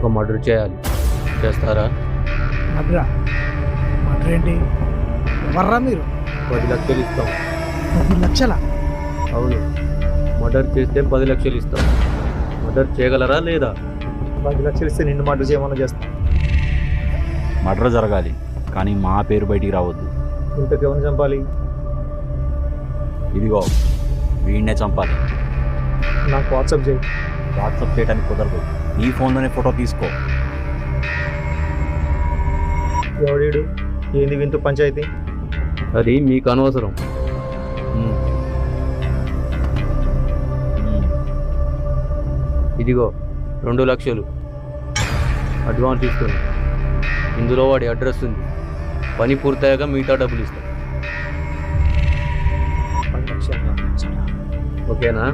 ఒక మర్డర్ చేయాలి. చేస్తారా? మడ్రా మడ్ర ఏంటి? ఎవర్రా మీరు? పది లక్షలు ఇస్తాం. పది లక్షల? అవును. మర్డర్ చేస్తే పది లక్షలు ఇస్తాం. మర్డర్ చేయగలరా లేదా? పది లక్షలు ఇస్తే నిన్ను మర్డర్ చేయమని చేస్తాను మర్డర్ జరగాలి కానీ మా పేరు బయటికి రావద్దు. ఇంతకెవరిని చంపాలి? ఇదిగో వీడినే చంపాలి. నాకు వాట్సాప్ చేయి. వాట్సాప్ చేయడానికి కుదరదు. నీ ఫోన్లోనే ఫోటో తీసుకో. ఎవడీడు? ఏంది వింటూ పంచాయతీ? అది మీకు అనవసరం. ఇదిగో రెండు లక్షలు. అడ్వాన్స్ ఇస్తుంది ఇందులో వాడి అడ్రస్ ఉంది. పని పూర్తయ్యాక మిగతా డబ్బులు ఇస్తాం. ఓకేనా?